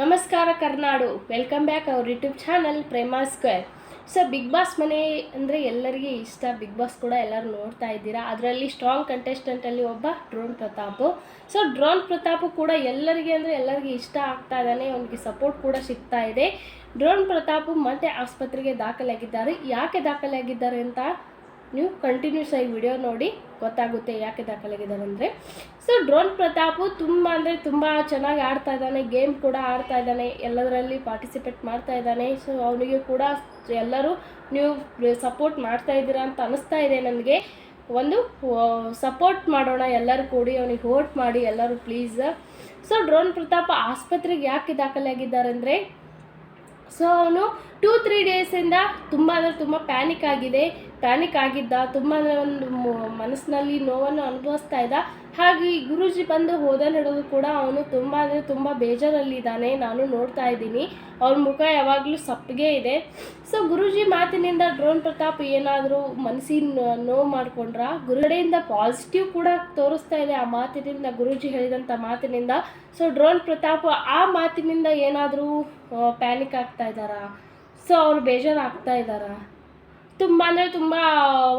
ನಮಸ್ಕಾರ ಕರ್ನಾಡು. Welcome back ಅವ್ರ YouTube channel Prema square so Bigg Boss ಮನೆ ಅಂದರೆ ಎಲ್ಲರಿಗೆ ಇಷ್ಟ. ಬಿಗ್ ಬಾಸ್ ಕೂಡ ಎಲ್ಲರೂ ನೋಡ್ತಾ ಇದ್ದೀರಾ. ಅದರಲ್ಲಿ ಸ್ಟ್ರಾಂಗ್ ಕಂಟೆಸ್ಟೆಂಟಲ್ಲಿ ಒಬ್ಬ drone Pratap. So drone Pratap ಕೂಡ ಎಲ್ಲರಿಗೆ ಅಂದರೆ ಎಲ್ಲರಿಗೆ ಇಷ್ಟ ಆಗ್ತಾ ಇದ್ದಾನೆ. ಅವನಿಗೆ ಸಪೋರ್ಟ್ ಕೂಡ ಸಿಗ್ತಾ ಇದೆ. ಡ್ರೋನ್ ಪ್ರತಾಪ್ ಮತ್ತೆ ಆಸ್ಪತ್ರೆಗೆ ದಾಖಲಾಗಿದ್ದಾರೆ. ಯಾಕೆ ದಾಖಲಾಗಿದ್ದಾರೆ ಅಂತ ನೀವು ಕಂಟಿನ್ಯೂಸ್ ಆಗಿ ವಿಡಿಯೋ ನೋಡಿ ಗೊತ್ತಾಗುತ್ತೆ ಯಾಕೆ ದಾಖಲಾಗಿದ್ದಾರೆ ಅಂದರೆ ಸೊ ಡ್ರೋನ್ ಪ್ರತಾಪು ತುಂಬ ಅಂದರೆ ತುಂಬ ಚೆನ್ನಾಗಿ ಆಡ್ತಾ ಇದ್ದಾನೆ ಗೇಮ್ ಕೂಡ ಆಡ್ತಾ ಇದ್ದಾನೆ, ಎಲ್ಲದರಲ್ಲಿ ಪಾರ್ಟಿಸಿಪೇಟ್ ಮಾಡ್ತಾ ಇದ್ದಾನೆ. ಸೊ ಅವನಿಗೆ ಕೂಡ ಎಲ್ಲರೂ ನೀವು ಸಪೋರ್ಟ್ ಮಾಡ್ತಾ ಇದ್ದೀರಾ ಅಂತ ಅನಿಸ್ತಾ ಇದೆ ನನಗೆ. ಒಂದು ಸಪೋರ್ಟ್ ಮಾಡೋಣ, ಎಲ್ಲರೂ ಕೂಡಿ ಅವನಿಗೆ ವೋಟ್ ಮಾಡಿ, ಎಲ್ಲರೂ ಪ್ಲೀಸ್ ಸೊ ಡ್ರೋನ್ ಪ್ರತಾಪ್ ಆಸ್ಪತ್ರೆಗೆ ಯಾಕೆ ದಾಖಲಾಗಿದ್ದಾರೆ ಅಂದರೆ ಸೊ ಅವನು ಟೂ ತ್ರೀ ಡೇಸಿಂದ ತುಂಬ ಅಂದರೆ ತುಂಬ ಪ್ಯಾನಿಕ್ ಆಗಿದೆ. ಪ್ಯಾನಿಕ್ ಆಗಿದ್ದ, ತುಂಬ ಅಂದರೆ ಒಂದು ಮನಸ್ಸಿನಲ್ಲಿ ನೋವನ್ನು ಅನುಭವಿಸ್ತಾ ಇದ್ದ. ಹಾಗೆ ಗುರುಜಿ ಬಂದು ಹೋದ ನಡುವೆ ಕೂಡ ಅವನು ತುಂಬ ಅಂದರೆ ತುಂಬ ಬೇಜಾರಲ್ಲಿದ್ದಾನೆ ನಾನು ನೋಡ್ತಾ ಇದ್ದೀನಿ. ಅವ್ರ ಮುಖ ಯಾವಾಗಲೂ ಸಪ್ಪಗೆ ಇದೆ. ಸೊ ಗುರೂಜಿ ಮಾತಿನಿಂದ ಡ್ರೋನ್ ಪ್ರತಾಪ್ ಏನಾದರೂ ಮನಸ್ಸಿನ ನೋವು ಮಾಡಿಕೊಂಡ್ರ? ಗುರುಗಡೆಯಿಂದ ಪಾಸಿಟಿವ್ ಕೂಡ ತೋರಿಸ್ತಾ ಇದೆ ಆ ಮಾತಿನಿಂದ, ಗುರೂಜಿ ಹೇಳಿದಂಥ ಮಾತಿನಿಂದ. ಸೊ ಡ್ರೋನ್ ಪ್ರತಾಪ್ ಆ ಮಾತಿನಿಂದ ಏನಾದರೂ ಪ್ಯಾನಿಕ್ ಆಗ್ತಾ ಇದ್ದಾರಾ? ಸೊ ಅವ್ರು ಬೇಜಾರಾಗ್ತಾ ಇದ್ದಾರಾ ತುಂಬ ಅಂದರೆ ತುಂಬ,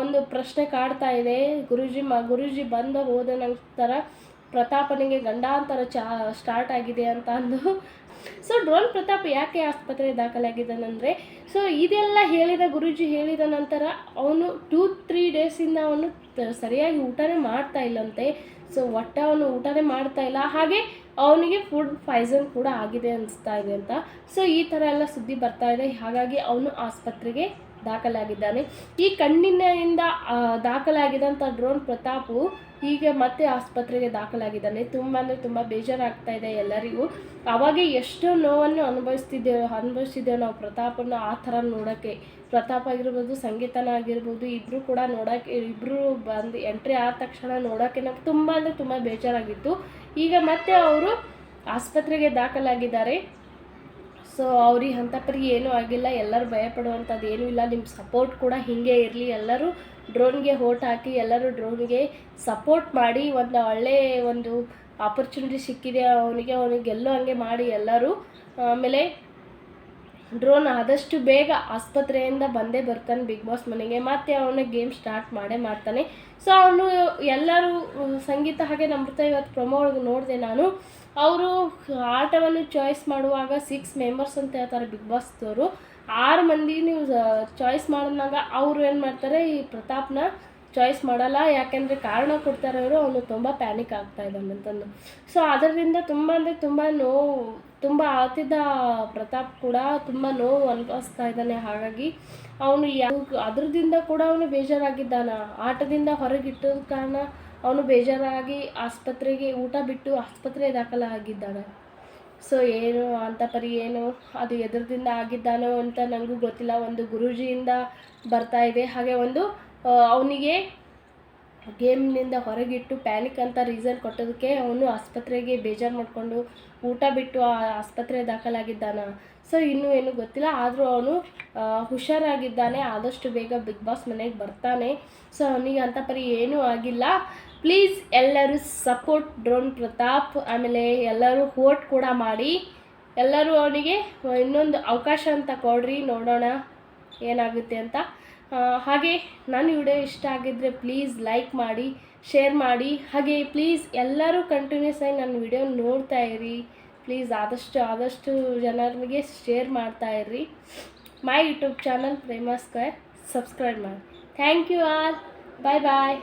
ಒಂದು ಪ್ರಶ್ನೆ ಕಾಡ್ತಾ ಇದೆ. ಗುರೂಜಿ ಮ, ಗುರೂಜಿ ಬಂದು ಹೋದ ನಂತರ ಪ್ರತಾಪನಿಗೆ ಗಂಡಾಂತರ ಚಾ ಸ್ಟಾರ್ಟ್ ಆಗಿದೆ ಅಂತ ಅಂದು. ಸೊ ಡ್ರೋನ್ ಪ್ರತಾಪ್ ಯಾಕೆ ಆಸ್ಪತ್ರೆ ದಾಖಲಾಗಿದ್ದಾನಂದರೆ ಸೊ ಇದೆಲ್ಲ ಹೇಳಿದ ಗುರೂಜಿ ಹೇಳಿದ ನಂತರ ಅವನು ಟೂ ತ್ರೀ ಡೇಸಿಂದ ಅವನು ಸರಿಯಾಗಿ ಊಟನೇ ಮಾಡ್ತಾ ಇಲ್ಲಂತೆ. ಸೊ ಒಟ್ಟ ಅವನು ಊಟನೇ ಮಾಡ್ತಾ ಇಲ್ಲ. ಹಾಗೆ ಅವನಿಗೆ ಫುಡ್ ಪಾಯ್ಸನ್ ಕೂಡ ಆಗಿದೆ ಅನಿಸ್ತಾ ಇದೆ ಅಂತ. ಸೊ ಈ ಥರ ಎಲ್ಲ ಸುದ್ದಿ ಬರ್ತಾ ಇದೆ. ಹಾಗಾಗಿ ಅವನು ಆಸ್ಪತ್ರೆಗೆ ದಾಖಲಾಗಿದ್ದಾನೆ. ಈ ಕಣ್ಣಿನಿಂದ ದಾಖಲಾಗಿದ್ದಂಥ ಡ್ರೋನ್ ಪ್ರತಾಪು ಈಗ ಮತ್ತೆ ಆಸ್ಪತ್ರೆಗೆ ದಾಖಲಾಗಿದ್ದಾನೆ. ತುಂಬ ಅಂದರೆ ತುಂಬ ಬೇಜಾರಾಗ್ತಾ ಇದೆ ಎಲ್ಲರಿಗೂ. ಅವಾಗೆ ಎಷ್ಟು ನೋವನ್ನು ಅನುಭವಿಸ್ತಿದ್ದೇವೆ ಅನುಭವಿಸ್ತಿದ್ದೇವೆ ನಾವು ಪ್ರತಾಪನ ಆ ಥರ ನೋಡೋಕ್ಕೆ. ಪ್ರತಾಪ್ ಆಗಿರ್ಬೋದು, ಸಂಗೀತನ ಆಗಿರ್ಬೋದು ಇಬ್ಬರು ಕೂಡ ನೋಡೋಕ್ಕೆ ಇಬ್ಬರು ಬಂದು ಎಂಟ್ರಿ ಆದ ತಕ್ಷಣ ನೋಡೋಕ್ಕೆ ನಮ್ಗೆ ತುಂಬ ಅಂದರೆ ತುಂಬ ಬೇಜಾರಾಗಿತ್ತು. ಈಗ ಮತ್ತೆ ಅವರು ಆಸ್ಪತ್ರೆಗೆ ದಾಖಲಾಗಿದ್ದಾರೆ. ಸೊ ಅವ್ರಿಗೆ ಅಂಥಪ್ಪರಿಗೆ ಏನೂ ಆಗಿಲ್ಲ. ಎಲ್ಲರೂ ಭಯಪಡುವಂಥದ್ದು ಏನೂ ಇಲ್ಲ. ನಿಮ್ಮ ಸಪೋರ್ಟ್ ಕೂಡ ಹೀಗೆ ಇರಲಿ. ಎಲ್ಲರೂ ಡ್ರೋನ್ಗೆ ಓಟ್ ಹಾಕಿ, ಎಲ್ಲರೂ ಡ್ರೋನ್ಗೆ ಸಪೋರ್ಟ್ ಮಾಡಿ, ಒಂದು ಒಳ್ಳೆಯ ಒಂದು ಆಪರ್ಚುನಿಟಿ ಸಿಕ್ಕಿದೆ. ಅವನಿಗೆ ಅವನಿಗೆ ಗೆಲ್ಲೋ ಹಂಗೆ ಮಾಡಿ ಎಲ್ಲರೂ. ಆಮೇಲೆ ಡ್ರೋನ್ ಆದಷ್ಟು ಬೇಗ ಆಸ್ಪತ್ರೆಯಿಂದ ಬಂದೇ ಬರ್ತಾನೆ ಬಿಗ್ ಬಾಸ್ ಮನೆಗೆ. ಮತ್ತೆ ಅವನ ಗೇಮ್ ಸ್ಟಾರ್ಟ್ ಮಾಡೇ ಮಾಡ್ತಾನೆ. ಸೊ ಅವನು ಎಲ್ಲರೂ, ಸಂಗೀತ ಹಾಗೆ ನಮೃತ ಇವತ್ತು ಪ್ರೊಮೋ ಒಳಗೆ ನೋಡಿದೆ ನಾನು. ಅವರು ಆಟವನ್ನು ಚಾಯ್ಸ್ ಮಾಡುವಾಗ ಸಿಕ್ಸ್ ಮೆಂಬರ್ಸ್ ಅಂತ ಹೇಳ್ತಾರೆ ಬಿಗ್ ಬಾಸ್ದವರು ಆರು ಮಂದಿ ನೀವು ಚಾಯ್ಸ್ ಮಾಡಿದಾಗ ಅವರು ಏನು ಮಾಡ್ತಾರೆ, ಈ ಪ್ರತಾಪ್ನ ಚಾಯ್ಸ್ ಮಾಡಲ್ಲ, ಯಾಕೆಂದರೆ ಕಾರಣ ಕೊಡ್ತಾರೆ ಅವರು ಅವನು ತುಂಬ ಪ್ಯಾನಿಕ್ ಆಗ್ತಾ ಇದ್ದಾನೆ ಅಂತಂದು. ಸೊ ಅದರಿಂದ ತುಂಬ ಅಂದರೆ ತುಂಬ ನೋವು, ತುಂಬ ಆತಿದ್ದ ಪ್ರತಾಪ್ ಕೂಡ ತುಂಬ ನೋವು ಅನುಭವಿಸ್ತಾ ಇದ್ದಾನೆ. ಹಾಗಾಗಿ ಅವನು ಯಾವ ಅದ್ರದಿಂದ ಕೂಡ ಅವನು ಬೇಜಾರಾಗಿದ್ದಾನ. ಆಟದಿಂದ ಹೊರಗಿಟ್ಟದ ಕಾರಣ ಅವನು ಬೇಜಾರಾಗಿ ಆಸ್ಪತ್ರೆಗೆ, ಊಟ ಬಿಟ್ಟು ಆಸ್ಪತ್ರೆ ದಾಖಲಾಗಿದ್ದಾನೆ ಸೊ ಏನು ಅಂತ ಪರಿ ಏನು, ಅದು ಎದುರದಿಂದ ಆಗಿದ್ದಾನೋ ಅಂತ ನನಗೂ ಗೊತ್ತಿಲ್ಲ. ಒಂದು ಗುರೂಜಿಯಿಂದ ಬರ್ತಾ ಇದೆ. ಹಾಗೆ ಒಂದು ಅವನಿಗೆ ಗೇಮ್ನಿಂದ ಹೊರಗಿಟ್ಟು ಪ್ಯಾನಿಕ್ ಅಂತ ರೀಸನ್ ಕೊಟ್ಟೋದಕ್ಕೆ ಅವನು ಆಸ್ಪತ್ರೆಗೆ ಬೇಜಾರು ಮಾಡಿಕೊಂಡು ಊಟ ಬಿಟ್ಟು ಆ ಆಸ್ಪತ್ರೆ ದಾಖಲಾಗಿದ್ದಾನ. ಸೊ, ಇನ್ನೂ ಏನು ಗೊತ್ತಿಲ್ಲ. ಆದರೂ ಅವನು ಹುಷಾರಾಗಿದ್ದಾನೆ. ಆದಷ್ಟು ಬೇಗ ಬಿಗ್ ಬಾಸ್ ಮನೆಗೆ ಬರ್ತಾನೆ. ಸೊ, ಅವನಿಗೆ ಅಂತ ಪರಿ ಏನೂ ಆಗಿಲ್ಲ. ಪ್ಲೀಸ್ ಎಲ್ಲರೂ ಸಪೋರ್ಟ್ ಡ್ರೋನ್ ಪ್ರತಾಪ್. ಆಮೇಲೆ ಎಲ್ಲರೂ ವೋಟ್ ಕೂಡ ಮಾಡಿ. ಎಲ್ಲರೂ ಅವನಿಗೆ ಇನ್ನೊಂದು ಅವಕಾಶ ಅಂತ ಕೊಡ್ರಿ. ನೋಡೋಣ ಏನಾಗುತ್ತೆ ಅಂತ. ಹಾಗೆ ನನ್ನ ವಿಡಿಯೋ ಇಷ್ಟ ಆಗಿದ್ದರೆ ಪ್ಲೀಸ್ ಲೈಕ್ ಮಾಡಿ ಶೇರ್ ಮಾಡಿ. ಹಾಗೆ ಪ್ಲೀಸ್ ಎಲ್ಲರೂ ಕಂಟಿನ್ಯೂಸ್ ಆಗಿ ನನ್ನ ವಿಡಿಯೋ ನೋಡ್ತಾ ಇರಿ. ಪ್ಲೀಸ್ ಆದಷ್ಟು ಆದಷ್ಟು ಜನರಿಗೆ ಶೇರ್ ಮಾಡ್ತಾ ಇರ್ರಿ my YouTube channel Prema square subscribe ಮಾಡಿ. Thank you all bye bye